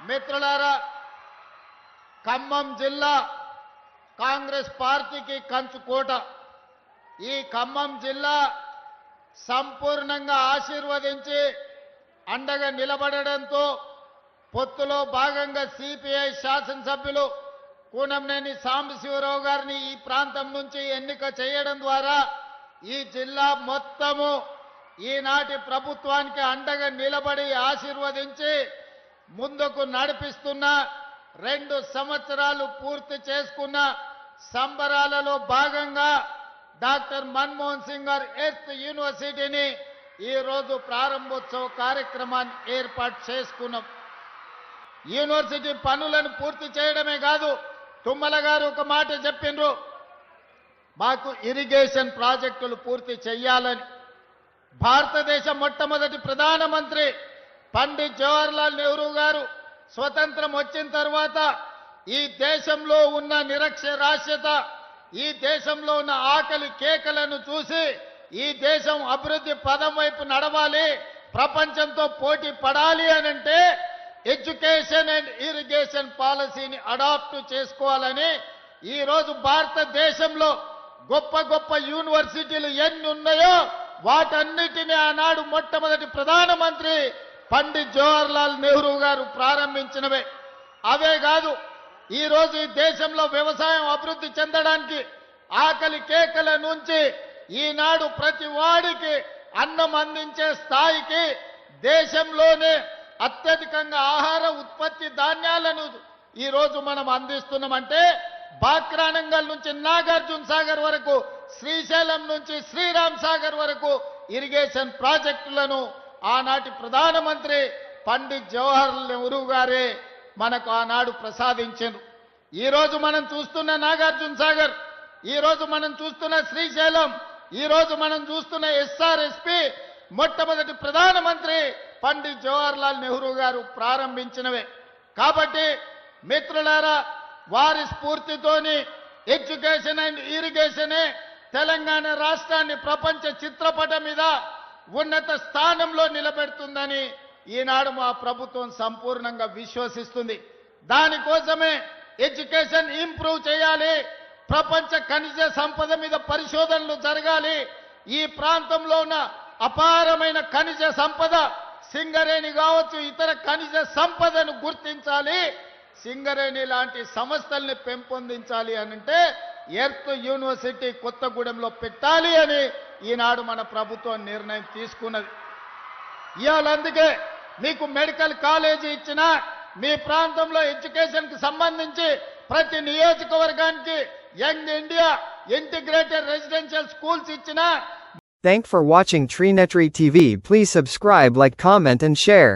మిత్రులారా ఖమ్మం జిల్లా కాంగ్రెస్ పార్టీకి కంచుకోట ఈ ఖమ్మం జిల్లా సంపూర్ణంగా ఆశీర్వదించి అండగా నిలబడడంతో పొత్తులో భాగంగా సిపిఐ శాసనసభ్యులు కూనంనేని సాంబశివరావు గారిని ఈ ప్రాంతం నుంచి ఎన్నిక చేయడం ద్వారా ఈ జిల్లా మొత్తము ఈనాటి ప్రభుత్వానికి అండగా నిలబడి ఆశీర్వదించి ముందుకు నడిపిస్తున్న రెండు సంవత్సరాలు పూర్తి చేసుకున్న సంబరాలలో భాగంగా డాక్టర్ మన్మోహన్ సింగ్ గారు ఎర్త్ యూనివర్సిటీని ఈరోజు ప్రారంభోత్సవ కార్యక్రమాన్ని ఏర్పాటు చేసుకున్నాం. యూనివర్సిటీ పనులను పూర్తి చేయడమే కాదు తుమ్మల గారు ఒక మాట చెప్పిండ్రు మాకు ఇరిగేషన్ ప్రాజెక్టులు పూర్తి చేయాలని భారతదేశ మొట్టమొదటి ప్రధానమంత్రి పండిత్ జవహర్లాల్ నెహ్రూ గారు స్వతంత్రం వచ్చిన తర్వాత ఈ దేశంలో ఉన్న నిరక్షరాస్యత ఈ దేశంలో ఉన్న ఆకలి కేకలను చూసి ఈ దేశం అభివృద్ధి పదం వైపు నడవాలి ప్రపంచంతో పోటీ పడాలి అనంటే ఎడ్యుకేషన్ అండ్ ఇరిగేషన్ పాలసీని అడాప్ట్ చేసుకోవాలని ఈరోజు భారతదేశంలో గొప్ప గొప్ప యూనివర్సిటీలు ఎన్ని ఉన్నాయో వాటన్నిటిని ఆనాడు మొట్టమొదటి ప్రధానమంత్రి పండిత్ జవహర్లాల్ నెహ్రూ గారు ప్రారంభించినవే. అవే కాదు ఈరోజు ఈ దేశంలో వ్యవసాయం అభివృద్ధి చెందడానికి ఆకలి కేకల నుంచి ఈనాడు ప్రతి వాడికి అన్నం అందించే స్థాయికి దేశంలోనే అత్యధికంగా ఆహార ఉత్పత్తి ధాన్యాలను ఈరోజు మనం అందిస్తున్నామంటే బాక్రానంగల్ నుంచి నాగార్జున సాగర్ వరకు శ్రీశైలం నుంచి శ్రీరామ్ సాగర్ వరకు ఇరిగేషన్ ప్రాజెక్టులను ఆనాటి ప్రధానమంత్రి పండిత్ జవహర్లాల్ నెహ్రూ గారే మనకు ఆనాడు ప్రసాదించారు ఈ రోజు మనం చూస్తున్న నాగార్జున సాగర్ ఈరోజు మనం చూస్తున్న శ్రీశైలం ఈరోజు మనం చూస్తున్న ఎస్ఆర్ఎస్పి మొట్టమొదటి ప్రధానమంత్రి పండిత్ జవహర్లాల్ నెహ్రూ గారు ప్రారంభించినవే. కాబట్టి మిత్రులారా వారి స్ఫూర్తితోని ఎడ్యుకేషన్ అండ్ ఇరిగేషనే తెలంగాణ రాష్ట్రాన్ని ప్రపంచ చిత్రపటం మీద ఉన్నత స్థానంలో నిలబెడుతుందని ఈనాడు మా ప్రభుత్వం సంపూర్ణంగా విశ్వసిస్తుంది. దానికోసమే ఎడ్యుకేషన్ ఇంప్రూవ్ చేయాలి ప్రపంచ ఖనిజ సంపద మీద పరిశోధనలు జరగాలి. ఈ ప్రాంతంలో ఉన్న అపారమైన ఖనిజ సంపద సింగరేణి కావచ్చు ఇతర ఖనిజ సంపదను గుర్తించాలి. సింగరేణి లాంటి సంస్థల్ని పెంపొందించాలి అనంటే అంటే ఎర్త్ యూనివర్సిటీ కొత్తగూడెంలో పెట్టాలి అని ఈనాడు మన ప్రభుత్వం నిర్ణయం తీసుకున్నది ఇవాళ అందుకే మీకు మెడికల్ కాలేజీ ఇచ్చిన మీ ప్రాంతంలో ఎడ్యుకేషన్కి సంబంధించి ప్రతి నియోజకవర్గానికి young India integrated residential schools ఇచ్చిన Thank for watching Treenetry TV. Please subscribe, like, comment and share.